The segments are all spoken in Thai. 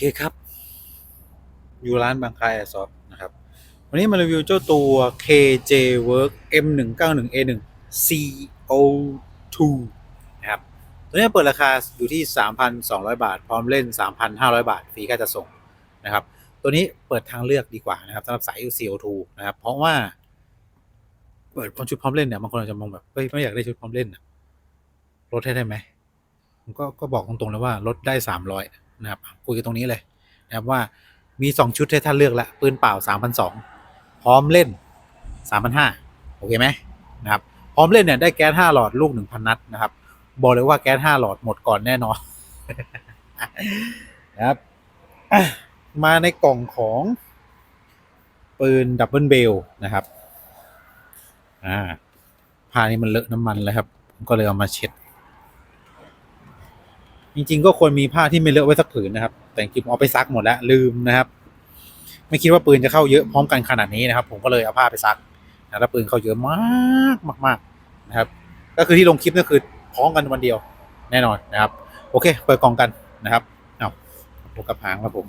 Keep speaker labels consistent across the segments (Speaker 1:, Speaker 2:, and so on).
Speaker 1: โอเคครับอยู่ร้านบางคายซอฟนะครับ วันนี้มารีวิวเจ้าตัว KJ Work M191A1 CO2 นะครับตัวนี้เปิดราคาอยู่ที่ 3,200 บาท พร้อมเล่น 3,500 บาทฟรีค่าจะส่งนะครับ ตัวนี้เปิดทางเลือกดีกว่านะครับสำหรับสาย CO2 นะครับ เพราะว่า เปิดชุดพร้อมเล่นเนี่ยบางคนอาจจะมองแบบเฮ้ยไม่อยากได้ชุดพร้อมเล่นนะลดให้ได้ไหมผมก็ก็บอกตรงๆเลยว่าลดได้ 300 นะครับคุยกันตรงนี้เลยนะครับว่ามี 2 ชุดให้ท่านเลือกละปืนเปล่า 3,200 พร้อมเล่น 3,500 โอเคไหมนะครับพร้อมเล่นเนี่ยได้แก๊ส5หลอดลูก 1,000 นัดนะครับบอกเลยว่าแก๊ส5หลอดหมดก่อนแน่นอนนะครับมาในกล่องของปืนดับเบิลเบลนะครับอ่าผ้านี้มันเลอะน้ำมันแล้วครับ ผมก็เลยเอามาเช็ด จริง ๆ ก็ควรมีผ้าที่ไม่เลอะไว้สักผืนนะครับ แต่จริงเอาไปซักหมดแล้วลืมนะครับ ไม่คิดว่าปืนจะเข้าเยอะพร้อมกันขนาดนี้นะครับ ผมก็เลยเอาผ้าไปซักนะแล้วปืนเข้าเยอะมากมากๆนะครับ ก็คือที่ลงคลิปก็คือพร้อมกันวันเดียว แน่นอนนะครับ โอเค เปิดกล่องกันนะครับเอาพวกกระพางครับผม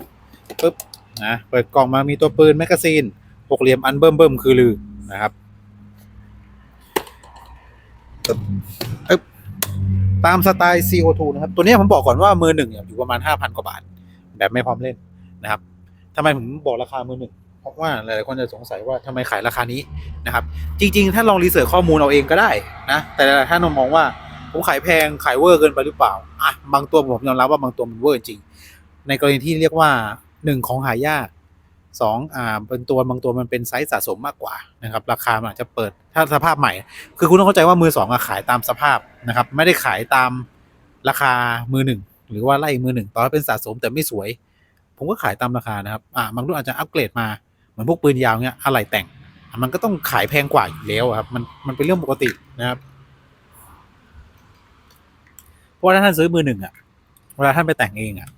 Speaker 1: ปึ๊บนะเปิดกล่องมามีตัวปืนแมกกาซีนหกเหลี่ยมอันเบิ่มเบิ่มๆคือลือนะครับอึ๊บ ตามสไตล์ CO2 นะครับ ตัวนี้ผมบอกก่อนว่ามือหนึ่งอยู่ประมาณ 5,000 กว่าบาท แบบไม่พร้อมเล่นนะครับทำไมผมบอกราคามือหนึ่งเพราะว่าหลายๆคนจะสงสัยว่าทำไมขายราคานี้นะครับ จริงๆ ถ้าลองรีเสิร์ชข้อมูลเอาเองก็ได้นะ แต่ถ้านมองว่าผมขายแพงขายเวอร์เกินไปหรือเปล่าอะบางตัวผมยอมรับว่าบางตัวมันเวอร์จริง ในกรณีที่เรียกว่าหนึ่งของหายาก สองอ่าเป็นตัวบางตัวมันเป็นไซส์สะสมมากกว่านะครับราคามันอาจจะเปิดถ้าสภาพใหม่ คือคุณต้องเข้าใจว่ามือสองอะขายตามสภาพนะครับไม่ได้ขายตามราคามือหนึ่งหรือว่าไล่มือหนึ่งตอนเป็นสะสมแต่ไม่สวย ผมก็ขายตามราคานะครับอ่าบางรุ่นอาจจะอัปเกรดมาเหมือนพวกปืนยาวเนี้ยอะไรแต่ง มันก็ต้องขายแพงกว่าอยู่แล้วครับมันมันเป็นเรื่องปกตินะครับเพราะว่าถ้าท่านซื้อมือหนึ่งอะเวลาท่านไปแต่งเองอะ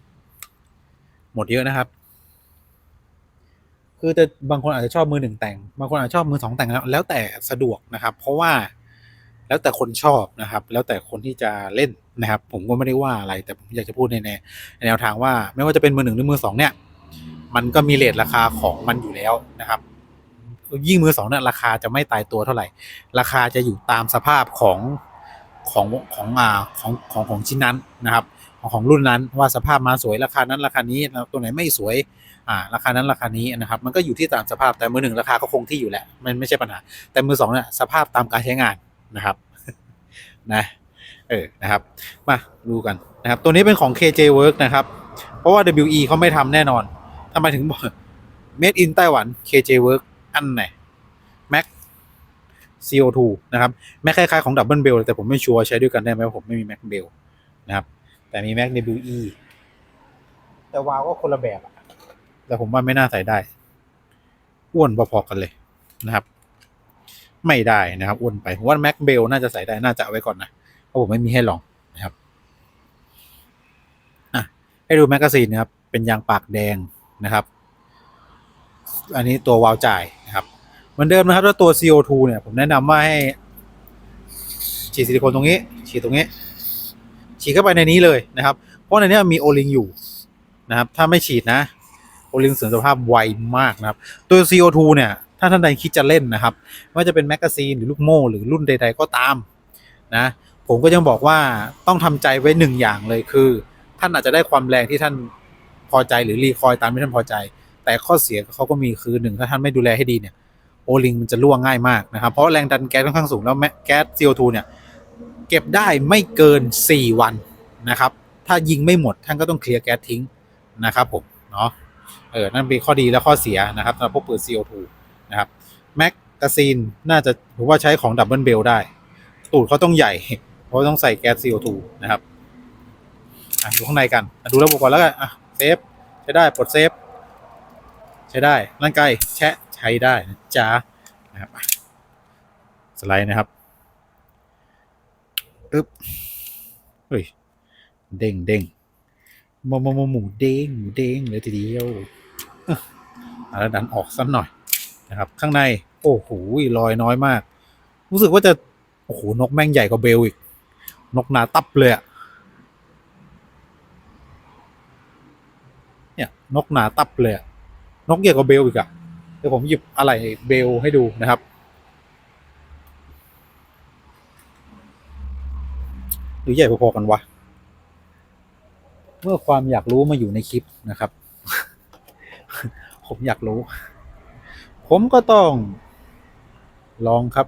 Speaker 1: หมดเยอะนะครับ คือแต่บางคนอาจจะชอบมือหนึ่งแต่ง บางคนอาจจะชอบมือสองแต่งแล้ว แล้วแต่สะดวกนะครับ เพราะว่าแล้วแต่คนชอบนะครับ แล้วแต่คนที่จะเล่นนะครับ ผมก็ไม่ได้ว่าอะไร แต่ผมอยากจะพูดในแนวในแนวทางว่า ไม่ว่าจะเป็นมือหนึ่งหรือมือสองเนี่ย มันก็มีเลทราคาของมันอยู่แล้วนะครับ ยิ่งมือสองเนี่ยราคาจะไม่ตายตัวเท่าไหร่ ราคาจะอยู่ตามสภาพของของของอ่าของของของชิ้นนั้นนะครับ ของของรุ่นนั้นว่าสภาพมาสวยราคานั้นราคานี้แล้วตัวไหนไม่สวย อ่าราคานั้นราคานี้นะครับมันก็อยู่ที่ตามสภาพแต่มือหนึ่งราคาก็คงที่อยู่แหละมันไม่ใช่ปัญหา แต่มือสองเนี่ยสภาพตามการใช้งานนะครับนะเออนะครับมาดูกันนะครับตัวนี้เป็นของ KJ Work นะครับเพราะว่า WE เขาไม่ทำแน่นอนทำไมถึงบอก Made in ไต้หวัน KJ Work อันไหน Mac CO2 นะครับแม้คล้ายๆของ Double Bell แต่ผมไม่ชัวร์ใช้ด้วยกันได้ไหมผมไม่มี Mac Bell นะครับ แต่มี Mac WE แต่วาล์วก็คนละแบบอะ แต่ผมว่าไม่น่าใส่ได้ อ้วนพอๆกันเลยนะครับ ไม่ได้นะครับ อ้วนไปผมว่าแม็กเบลน่าจะใส่ได้น่าจะเอาไว้ก่อนนะเพราะผมไม่มีให้ลองนะครับอะให้ดูแมกกาซีนนะครับ เป็นยางปากแดงนะครับ อันนี้ตัววาล์วจ่ายนะครับเหมือนเดิมนะครับถ้าตัว CO2 เนี่ยผมแนะนำว่าให้ฉีดซิลิโคนตรงนี้ ฉีดตรงนี้ฉีดเข้าไปในนี้เลยนะครับ เพราะในนี้มีโอลิงอยู่นะครับ ถ้าไม่ฉีดนะ โอลิงเสริมสภาพไวมากนะครับ ตัว CO2 เนี่ย ถ้าท่านใดคิดจะเล่นนะครับ ไม่ว่าจะเป็นแมกกาซีนหรือลูกโม่หรือรุ่นใด ๆ ก็ตามนะ ผมก็ยังบอกว่าต้องทำใจไว้หนึ่งอย่างเลยคือ ท่านอาจจะได้ความแรงที่ท่านพอใจหรือรีคอยตามที่ท่านพอใจ แต่ข้อเสียเขาก็มีคือหนึ่งถ้าท่านไม่ดูแลให้ดีเนี่ยโอลิงมันจะรั่วง่ายมากนะครับ เพราะแรงดันแก๊สค่อนข้างสูงแล้วแมแก๊ส CO2 เนี่ยเก็บได้ไม่เกิน 4 วันนะครับ ถ้ายิงไม่หมดท่านก็ต้องเคลียร์แก๊สทิ้งนะครับผมเนาะ เออนั่นเป็นข้อดีและข้อเสียนะครับสำหรับพวกปืน CO2 นะครับแม็กกาซีนน่าจะผมว่าใช้ของดับเบิลเบลได้ ตูดเขาต้องใหญ่ เพราะต้องใส่แก๊ส CO2 นะครับอะดูข้างในกันดูระบบก่อนแล้วกันอะเซฟใช้ได้ปลดเซฟใช้ได้ร่างกายแชะใช้ได้นะจ้านะครับสไลด์นะครับอึ๊บเฮ้ยเด้งเด้งมูหมูหมูหมูเด้งหมูเด้งเลยทีเดียว แล้วดันออกสักหน่อยนะครับ ข้างใน โอ้โหรอยน้อยมาก รู้สึกว่าจะ โอ้โห นกแม่งใหญ่กว่าเบลอีก นกหนาตับเลยอะเนกหนาตับเลยอะนกใหญ่กว่าเบลอีกอะเดี๋ยวผมหยิบอะไรเบลให้ดูนะครับ หรือใหญ่พอๆกันวะเมื่อความอยากรู้มาอยู่ในคลิปนะครับ ผมอยากรู้ ผมก็ต้อง ลองครับ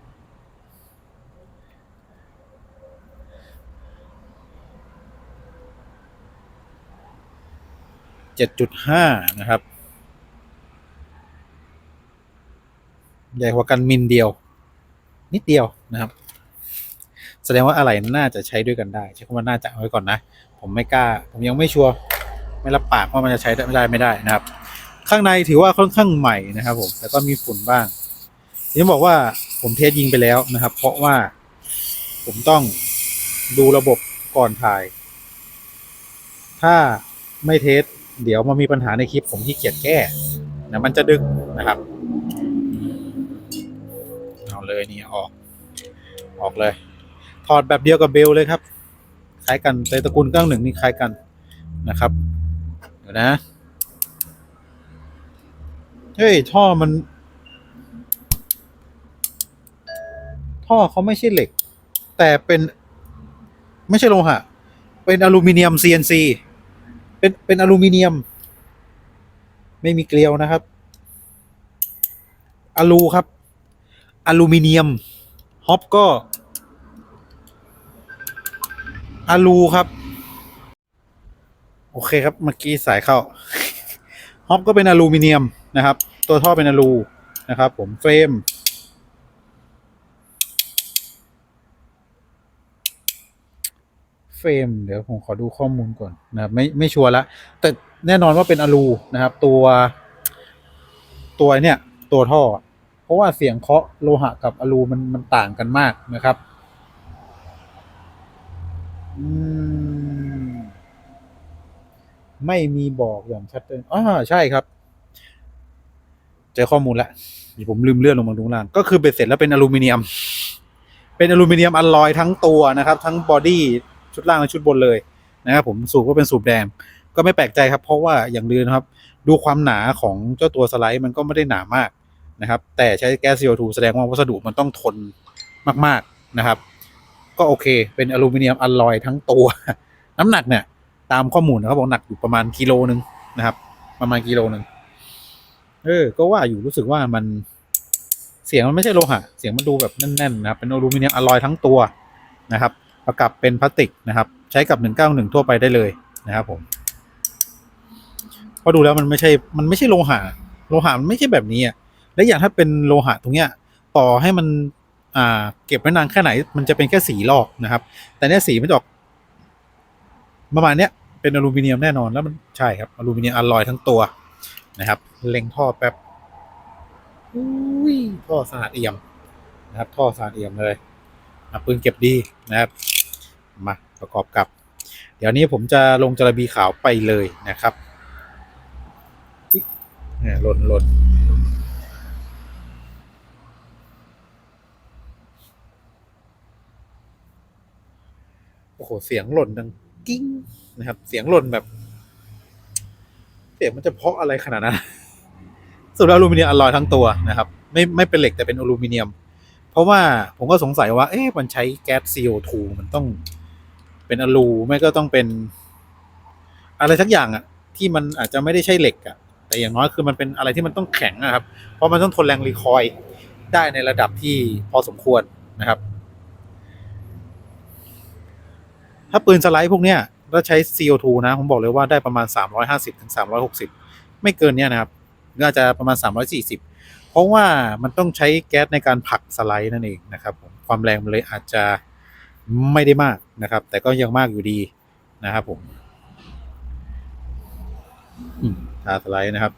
Speaker 1: เจ็ดจุดห้านะครับ ใหญ่กว่ากันมิลเดียว นิดเดียวนะครับ แสดงว่าอะไรน่าจะใช้ด้วยกันได้ ใช้คำว่าน่าจะเอาไว้ก่อนนะ ผมไม่กล้า ผมยังไม่ชัวร์ไม่รับปากว่ามันจะใช้ได้ไม่ได้ไม่ได้นะครับ ข้างในถือว่าค่อนข้างใหม่นะครับผมแต่ก็มีฝุ่นบ้างที่บอกว่าผมเทสยิงไปแล้วนะครับ เพราะว่าผมต้องดูระบบก่อนถ่าย ถ้าไม่เทสเดี๋ยวมามีปัญหาในคลิปผมที่เกียจแก้นะมันจะดึกนะครับเอาเลยนี่ออก ออกเลย ถอดแบบเดียวกับเบลเลยครับ คล้ายกันในตระกูลก้างหนึ่งนี่คล้ายกันนะครับ เดี๋ยวนะ เฮ้ย ท่อมัน ท่อเขาไม่ใช่เหล็ก แต่เป็น ไม่ใช่โลหะ เป็นอลูมิเนียม CNC เป็นเป็นอลูมิเนียม ไม่มีเกลียวนะครับอลูครับ อลูมิเนียมฮอปก็อลูครับ โอเคครับ เมื่อกี้สายเข้าฮอปก็เป็นอลูมิเนียม นะครับ ตัวท่อเป็นอลูนะครับ ผมเฟรมเฟรมเดี๋ยวผมขอดูข้อมูลก่อนนะครับไม่ไม่ชัวร์ละแต่แน่นอนว่าเป็นอลูนะครับ ตัว ตัวเนี่ยตัวท่อ เพราะว่าเสียงเคาะโลหะกับอลูมันมันต่างกันมากนะครับอืมไม่มีบอกอย่างชัดเจนอ่าใช่ครับ เจอข้อมูลแล้วเดี๋ยวผมลืมเลื่อนลงมาดูข้างล่าง ก็คือเบ็ดเสร็จแล้วเป็นอลูมิเนียม เป็นอลูมิเนียมอลลอยทั้งตัวนะครับ ทั้งบอดี้ชุดล่างและชุดบนเลยนะครับผมสูบก็เป็นสูบแดง ก็ไม่แปลกใจครับ เพราะว่าอย่างลืมนะครับ ดูความหนาของเจ้าตัวสไลด์มันก็ไม่ได้หนามากนะครับ แต่ใช้แก๊ส CO2 แสดงว่าวัสดุมันต้องทนมาก ๆนะครับ ก็โอเคเป็นอลูมิเนียมอลลอยทั้งตัว น้ำหนักเนี่ยตามข้อมูลนะครับบอกหนักอยู่ประมาณกิโลนึงนะครับ ประมาณกิโลนึง เออ ก็ว่าอยู่รู้สึกว่ามันเสียงมันไม่ใช่โลหะ เสียงมันดูแบบแน่นๆนะครับเป็นอลูมิเนียมอลลอยทั้งตัวนะครับ ประกับเป็นพลาสติกนะครับ ใช้กับ 191 ทั่วไปได้เลยนะครับผมพราะดูแล้วมันไม่ใช่มันไม่ใช่โลหะโลหะมันไม่ใช่แบบนี้อะและอย่างถ้าเป็นโลหะตรงเนี้ยต่อให้มันอ่าเก็บไว้นานแค่ไหน มันจะเป็นแค่สีลอกนะครับ แต่เนี้ยสีมันออกประมาณเนี้ยเป็นอลูมิเนียมแน่นอนแล้วมันใช่ครับอลูมิเนียมอลลอยทั้งตัว นะครับ เล็งท่อแป๊บอุ้ยท่อสะอาดเอี่ยมนะครับ ท่อสะอาดเอี่ยมเลยอะปืนเก็บดีนะครับ มาประกอบกับ เดี๋ยวนี้ผมจะลงจระบีขาวไปเลยนะครับเนี่ยหล่นหล่นโอ้โห เสียงหล่นดังกิ้งนะครับ เสียงหล่นแบบ เสียงมันจะเพาะอะไรขนาดนั้นสุดแล้วอลูมิเนียมอลลอยทั้งตัวนะครับ ไม่ไม่เป็นเหล็กแต่เป็นอลูมิเนียม เพราะว่าผมก็สงสัยว่า เอ๊ะมันใช้แก๊ส CO2 มันต้องเป็นอลูไม่ก็ต้องเป็น อะไรสักอย่างอะที่มันอาจจะไม่ได้ใช่เหล็กอะแต่อย่างน้อยคือมันเป็นอะไรที่มันต้องแข็งนะครับ เพราะมันต้องทนแรงรีคอยล์ได้ในระดับที่พอสมควรนะครับ ถ้าปืนสไลด์พวกเนี้ย แล้วใช้ CO2 นะ ผมบอกเลยว่าได้ประมาณ 350ถึง360 ไม่เกินเนี้ยนะครับ น่าจะประมาณ 340 เพราะว่ามันต้องใช้แก๊สในการผลักสไลด์นั่นเองนะครับผมความแรงมันเลยอาจจะไม่ได้มากนะครับ แต่ก็ยังมากอยู่ดีนะครับผมอืมทาสไลด์นะครับ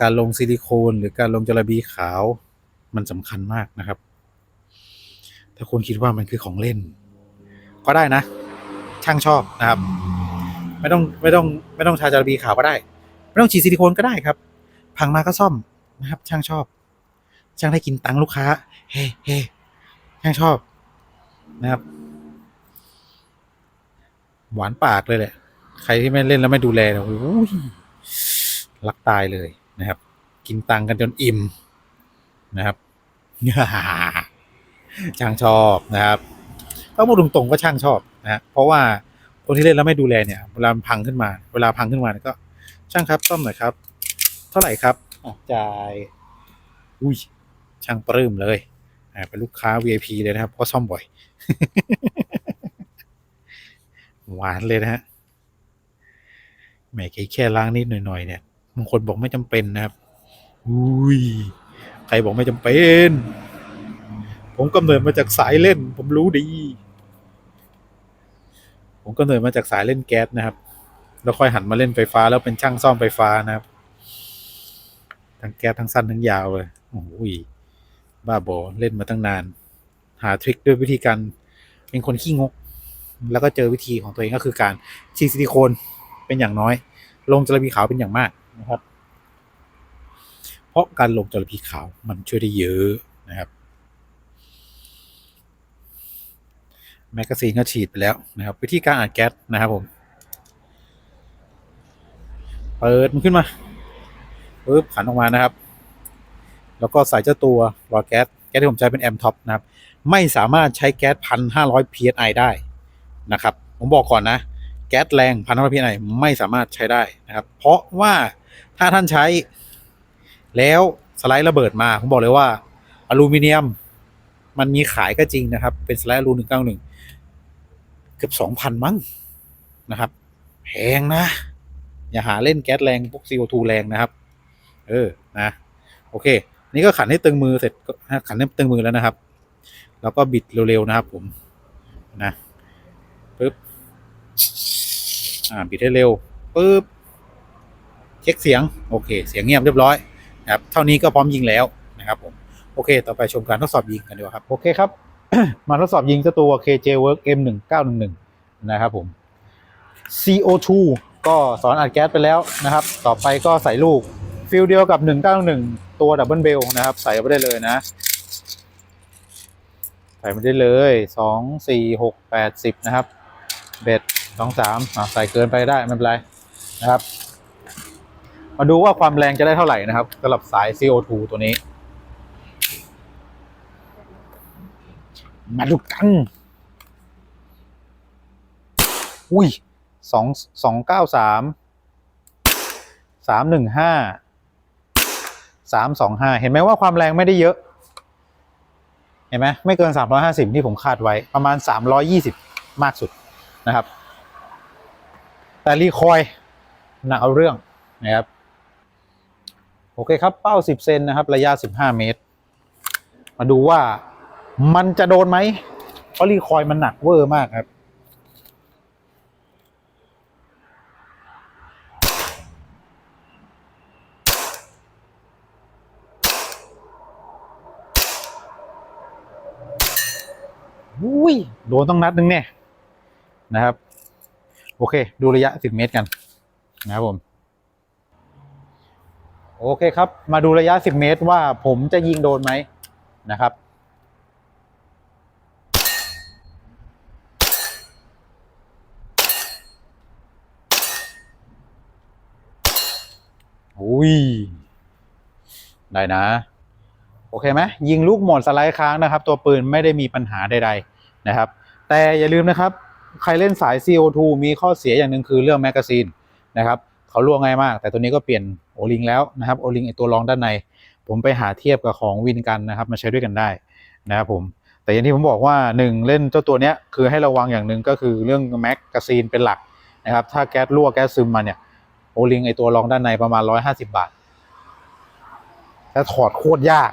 Speaker 1: การลงซิลิโคนหรือการลงจระบีขาวมันสำคัญมากนะครับ ถ้าคุณคิดว่ามันคือของเล่น ก็ได้นะ ช่างชอบนะครับ ไม่ต้องไม่ต้องไม่ต้องทาจาระบีขาวก็ได้ ไม่ต้องฉีดซิลิโคนก็ได้ครับ พังมาก็ซ่อมนะครับ ช่างชอบ ช่างได้กินตังค์ลูกค้า เฮ้เฮ้ช่างชอบนะครับ หวานปากเลยแหละ ใครที่ไม่เล่นแล้วไม่ดูแลเนี่ยโอ้ยรักตายเลยนะครับ กินตังค์กันจนอิ่มนะครับ ช่างชอบนะครับก็พูดตรงๆก็ช่างชอบนะฮะเพราะว่าคนที่เล่นแล้วไม่ดูแลเนี่ยเวลามันพังขึ้นมา เวลาพังขึ้นมาเนี่ยก็ ช่างครับซ่อมหน่อยครับ เท่าไหร่ครับอะจ่ายอุ้ยช่างปลื้มเลยอ่าเป็นลูกค้า VIP เลยนะครับ เพราะซ่อมบ่อย หวานเลยนะฮะแหมแค่ล้างนิดหน่อยๆเนี่ยบางคนบอกไม่จำเป็นนะครับ อุ้ย ใครบอกไม่จำเป็น ผมกำเนิดมาจากสายเล่น ผมรู้ดี ผมกำเนิดมาจากสายเล่นแก๊สนะครับ แล้วค่อยหันมาเล่นไฟฟ้า แล้วเป็นช่างซ่อมไฟฟ้านะครับ ทั้งแก๊สทั้งสั้นทั้งยาวเลยโอ้โหบ้าบอเล่นมาตั้งนาน หาทริคด้วยวิธีการเป็นคนขี้งก แล้วก็เจอวิธีของตัวเองก็คือการฉีดซิลิโคนเป็นอย่างน้อย ลงจระบีขาวเป็นอย่างมากนะครับ เพราะการลงจระบีขาวมันช่วยได้เยอะนะครับ แมกกาซีนก็ฉีดไปแล้วนะครับ วิธีการอัดแก๊สนะครับผมเปิดมันขึ้นมาปึ๊บขันออกมานะครับ แล้วก็ใส่เจ้าตัวหลอดแก๊สแก๊สที่ผมใช้เป็นแอมท็อปนะครับ ไม่สามารถใช้แก๊สพันห้าร้อย psi ได้นะครับ ผมบอกก่อนนะ แก๊สแรงพันห้าร้อย psi ไม่สามารถใช้ได้นะครับ เพราะว่าถ้าท่านใช้ แล้วสไลด์ระเบิดมา ผมบอกเลยว่าอลูมิเนียม มันมีขายก็จริงนะครับ เป็นสไลด์อลูหนึ่งเก้าหนึ่ง เกือบสองพันมั้งนะครับ แพงนะ อย่าหาเล่นแก๊สแรงพวก CO2 แรงนะครับ เออนะโอเค นี่ก็ขันให้ตึงมือเสร็จขันให้ตึงมือแล้วนะครับ แล้วก็บิดเร็วๆนะครับ ผมนะปึ๊บอ่าบิดให้เร็วปึ๊บเช็คเสียงโอเค เสียงเงียบเรียบร้อยนะครับ เท่านี้ก็พร้อมยิงแล้วนะครับ ผมโอเค ต่อไปชมการทดสอบยิงกันดีกว่าครับ โอเคครับ มาทดสอบยิงเจ้าตัว KJ Work M1911 นะครับผม CO2 ก็สอนอัดแก๊สไปแล้วนะครับ ต่อไปก็ใส่ลูกฟิลเดียวกับ 191 ตัวดับเบิลเบลนะครับ ใส่ไปได้เลยนะ ใส่ไปได้เลย 2 4 6 8 10 นะครับ เบ็ด 2 3อะใส่เกินไปได้ ไม่เป็นไรนะครับ มาดูว่าความแรงจะได้เท่าไหร่นะครับสำหรับสาย CO2 ตัวนี้ มาดูกัน อุ้ยสองสองเก้าสามสามหนึ่งห้าสามสองห้าเห็นไหมว่าความแรงไม่ได้เยอะ เห็นไหมไม่เกินสามร้อยห้าสิบที่ผมคาดไว้ประมาณสามร้อยี่สิบมากสุดนะครับ แต่รีคอยหนักเอาเรื่องนะครับ โอเคครับเป้าสิบเซนนะครับ ระยะสิบห้าเมตร มาดูว่า มันจะโดนไหมเพราะรีคอยล์มันหนักเวอร์มากครับ อุ้ย โดนต้องนัดหนึ่งเนี่ยนะครับ โอเค ดูระยะ 10 เมตรกัน นะครับผม โอเคครับ มาดูระยะ 10 เมตรว่าผมจะยิงโดนไหมนะครับ อุ้ย ได้นะ โอเคไหมยิงลูกหมดสไลด์ค้างนะครับ ตัวปืนไม่ได้มีปัญหาใด ๆ นะครับ แต่อย่าลืมนะครับ ใครเล่นสาย CO2 มีข้อเสียอย่างหนึ่งคือเรื่องแมกกาซีนนะครับเขาล่วงง่ายมาก แต่ตัวนี้ก็เปลี่ยนโอลิงแล้วนะครับโอลิงไอตัวรองด้านใน ผมไปหาเทียบกับของวินกันนะครับ มาใช้ด้วยกันได้นะครับผมแต่อย่างที่ผมบอกว่าหนึ่งเล่นเจ้าตัวเนี้ยคือให้ระวังอย่างหนึ่งก็คือเรื่องแมกกาซีนเป็นหลักนะครับ ถ้าแก๊สรั่วแก๊สซึมมาเนี่ย โอลิงไอตัวรองด้านในประมาณ150บาทแล้วถอดโคตรยาก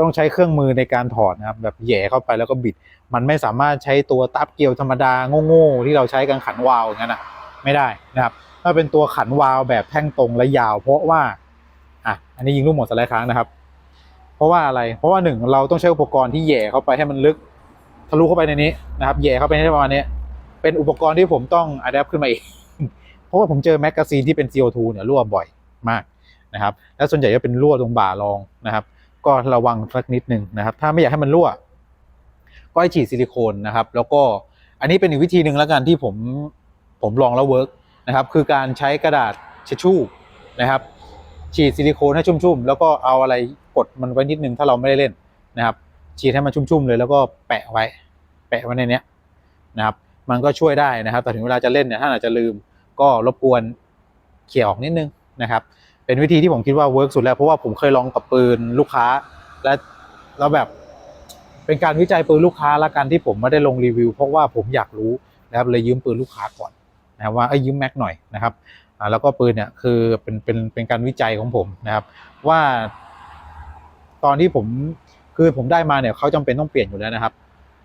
Speaker 1: ต้องใช้เครื่องมือในการถอดนะครับ แบบแย่เข้าไปแล้วก็บิด มันไม่สามารถใช้ตัวตับเกลียวธรรมดาโง่ๆที่เราใช้กันขันวาล์วอย่างนั้นนะไม่ได้นะครับ ถ้าเป็นตัวขันวาล์วแบบแท่งตรงและยาว เพราะว่าอะอันนี้ยิงลูกหมดสไลด์ค้างนะครับ เพราะว่าอะไร เพราะว่าหนึ่งเราต้องใช้อุปกรณ์ที่แย่เข้าไปให้มันลึกทะลุเข้าไปในนี้นะครับแย่เข้าไปให้ประมาณนี้เป็นอุปกรณ์ที่ผมต้องอัดแอปขึ้นมาองเพ ราะว่าผมเจอแมกกาซีนที่เป็น CO2 เนี่ยรั่วบ่อยมากนะครับและส่วนใหญ่จะเป็นรั่วตรงบ่ารองนะครับ ก็ระวังสักนิดหนึ่งนะครับ ถ้าไม่อยากให้มันรั่ว ก็ให้ฉีดซิลิโคนนะครับ แล้วก็อันนี้เป็นอีกวิธีหนึ่งแล้วกันที่ผมผมลองแล้วเวิร์กนะครับคือการใช้กระดาษเชชชู่นะครับ ฉีดซิลิโคนให้ชุ่มๆแล้วก็เอาอะไรกดมันไว้นิดนึงถ้าเราไม่ได้เล่นนะครับฉีดให้มันชุ่มๆเลยแล้วก็แปะไว้ แปะไว้ในเนี้ยนะครับ มันก็ช่วยได้นะครับแต่ถึงเวลาจะเล่นเนี่ยถ้าอาจจะลืม ก็รบกวนเขี่ยออกนิดนึงนะครับ เป็นวิธีที่ผมคิดว่าเวิร์กสุดแล้ว เพราะว่าผมเคยลองกับปืนลูกค้า และแล้วแบบเป็นการวิจัยปืนลูกค้าละกันที่ผมไม่ได้ลงรีวิว เพราะว่าผมอยากรู้นะครับเลยยืมปืนลูกค้าก่อนนะครับว่าไอ้ยยืมแม็กหน่อยนะครับอ่าแล้วก็ปืนเนี่ยคือเป็นเป็นเป็นการวิจัยของผมนะครับ ว่า ตอนที่ผมคือผมได้มาเนี่ยเขาจำเป็นต้องเปลี่ยนอยู่แล้วนะครับ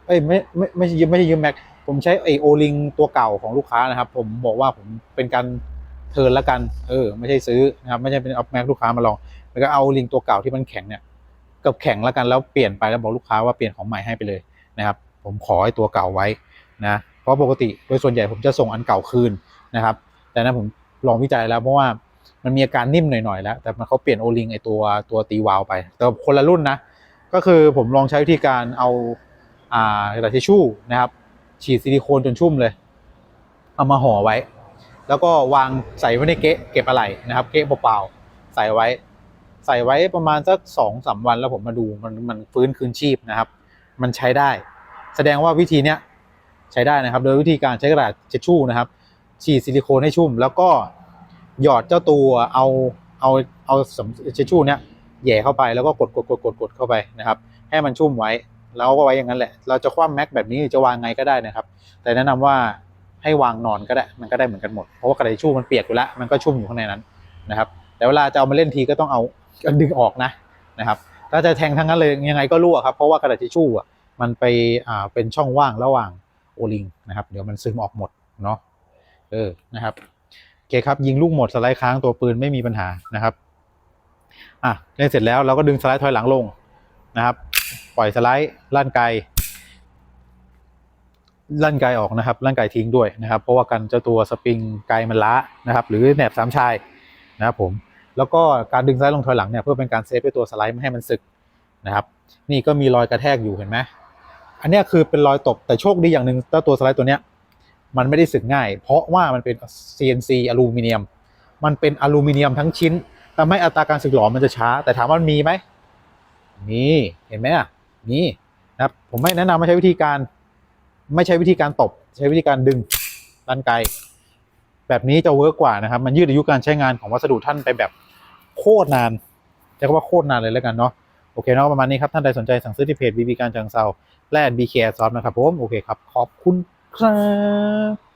Speaker 1: เอ้ยไม่ไม่ไม่ใช่ยืมไม่ใช่ยืมแม็ก ผมใช้ไอโอลิงตัวเก่าของลูกค้านะครับ ผมบอกว่าผมเป็นการเทิร์นละกัน เออ ไม่ใช่ซื้อนะครับไม่ใช่เป็นเอาแม็กลูกค้ามาลอง แล้วก็เอาลิงตัวเก่าที่มันแข็งเนี่ยกับแข็งละกันแล้วเปลี่ยนไปแล้วบอกลูกค้าว่าเปลี่ยนของใหม่ให้ไปเลยนะครับ ผมขอไอ้ตัวเก่าไว้นะเพราะปกติโดยส่วนใหญ่ผมจะส่งอันเก่าคืนนะครับ แต่นั้นผมลองวิจัยแล้วเพราะว่ามันมีอาการนิ่มหน่อยๆแล้ว แต่มันเขาเปลี่ยนโอลิงไอตัวตัวตีวาล์วไป แต่คนละรุ่นนะ ก็คือผมลองใช้วิธีการเอาอ่ากระดาษทิชชู่นะครับ ฉีดซิลิโคนจนชุ่มเลย เอามาห่อไว้ แล้วก็วางใส่ไว้ในเก๊ะเก็บอะไหล่นะครับ เก๊ะเปล่าๆใส่ไว้ ใส่ไว้ประมาณสักสองสามวันแล้วผมมาดูมันมันฟื้นคืนชีพนะครับ มันใช้ได้ แสดงว่าวิธีเนี้ยใช้ได้นะครับ โดยวิธีการใช้กระดาษทิชชู่นะครับ ฉีดซิลิโคนให้ชุ่ม แล้วก็หยอดเจ้าตัวเอาเอาเอาสำทิชชู่เนี้ยแย่เข้าไปแล้วก็กดกดกดกดกดเข้าไปนะครับ ให้มันชุ่มไว้ แล้วก็ไว้อย่างนั้นแหละ เราจะคว่ำแม็กแบบนี้จะวางไงก็ได้นะครับ แต่แนะนำว่าให้วางนอนก็ได้ มันก็ได้เหมือนกันหมด เพราะว่ากระดาษทิชชู่มันเปียกอยู่แล้ว มันก็ชุ่มอยู่ข้างในนั้นนะครับ แต่เวลาจะเอามาเล่นทีก็ต้องเอาดึงออกนะนะครับ ถ้าจะแทงทั้งนั้นเลยยังไงก็รั่วครับ เพราะว่ากระดาษทิชชู่อะมันไปอ่าเป็นช่องว่างระหว่างโอลิงนะครับ เดี๋ยวมันซึมออกหมดเนาะ เออ นะครับโอเคครับ ยิงลูกหมดสไลด์ค้างตัวปืนไม่มีปัญหานะครับ อะเล่นเสร็จแล้วเราก็ดึงสไลด์ถอยหลังลงนะครับ ล่อยสไลด์ลั่นไกลั่นไกออกนะครับลั่นไกทิ้งด้วยนะครับ เพราะว่ากันเจ้าตัวสปริงไกมันล้านะครับ หรือแหนบสามชายนะครับผมแล้วก็การดึงสไลด์ลงถอยหลังเนี่ยเพื่อเป็นการเซฟให้ตัวสไลด์ไม่ให้มันสึกนะครับ นี่ก็มีรอยกระแทกอยู่เห็นไหมอันนี้คือเป็นรอยตกแต่โชคดีอย่างหนึ่งเจ้าตัวสไลด์ตัวเนี้ยมันไม่ได้สึกง่าย เพราะว่ามันเป็น CNC อลูมิเนียม มันเป็นอลูมิเนียมทั้งชิ้นทำให้อัตราการสึกหลอมมันจะช้า แต่ถามว่ามันมีไหมมีเห็นไหมอะ มีนะครับผมไม่แนะนำไม่ใช้วิธีการ ไม่ใช้วิธีการตบ ใช้วิธีการดึงด้านไกล แบบนี้จะเวิร์กกว่านะครับ มันยืดอายุการใช้งานของวัสดุท่านไปแบบโคตรนานจะว่าโคตรนานเลยแล้วกันเนาะโอเคเนาะประมาณนี้ครับ ท่านใดสนใจสั่งซื้อที่เพจบีบีการจังเซาและบีเคซอฟนะครับผม โอเคครับ ขอบคุณครับ